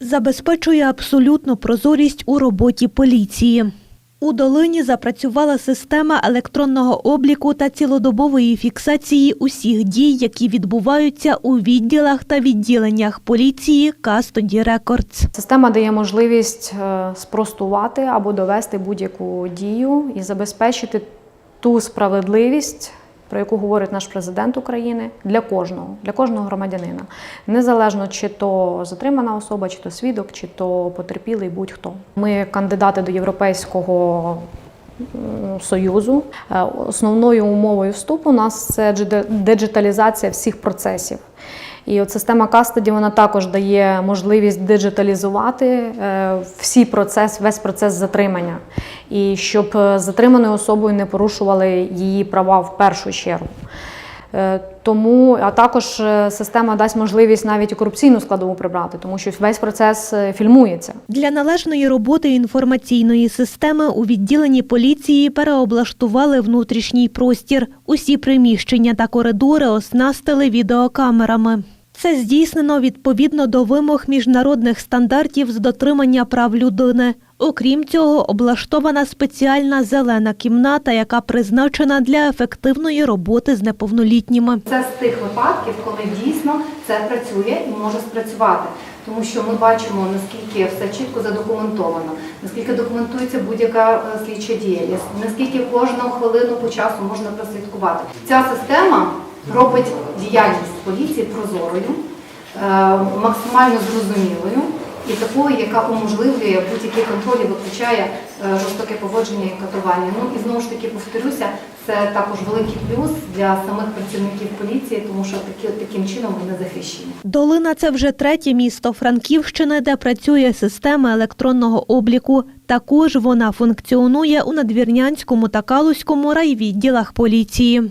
забезпечує абсолютну прозорість у роботі поліції. У долині запрацювала система електронного обліку та цілодобової фіксації усіх дій, які відбуваються у відділах та відділеннях поліції Custody Records. Система дає можливість е, спростувати або довести будь-яку дію і забезпечити ту справедливість, про яку говорить наш президент України, для кожного, для кожного громадянина, незалежно чи то затримана особа, чи то свідок, чи то потерпілий, будь-хто. Ми кандидати до Європейського Союзу. Е, Основною умовою вступу у нас це деджиталізація всіх процесів. І от система Custody, вона також дає можливість диджиталізувати е, всі процес, весь процес затримання. І щоб е, затриманою особою не порушували її права в першу чергу. Е, Тому, а також система дасть можливість навіть корупційну складову прибрати, тому що весь процес фільмується. Для належної роботи інформаційної системи у відділенні поліції переоблаштували внутрішній простір. Усі приміщення та коридори оснастили відеокамерами. Це здійснено відповідно до вимог міжнародних стандартів з дотримання прав людини. Окрім цього, облаштована спеціальна зелена кімната, яка призначена для ефективної роботи з неповнолітніми. Це з тих випадків, коли дійсно це працює і може спрацювати. Тому що ми бачимо, наскільки все чітко задокументовано, наскільки документується будь-яка е, слідча дія, наскільки кожну хвилину по часу можна прослідкувати. Ця система робить діяльність поліції прозорою, е, максимально зрозумілою і такою, яка уможливлює будь-які контролі, виключає е, жорстоке поводження і катування. Ну і знову ж таки повторюся, це також великий плюс для самих працівників поліції, тому що такі, таким чином вони захищені. Долина це вже третє місто Франківщини, де працює система електронного обліку. Також вона функціонує у Надвірнянському та Калузькому райвідділах поліції.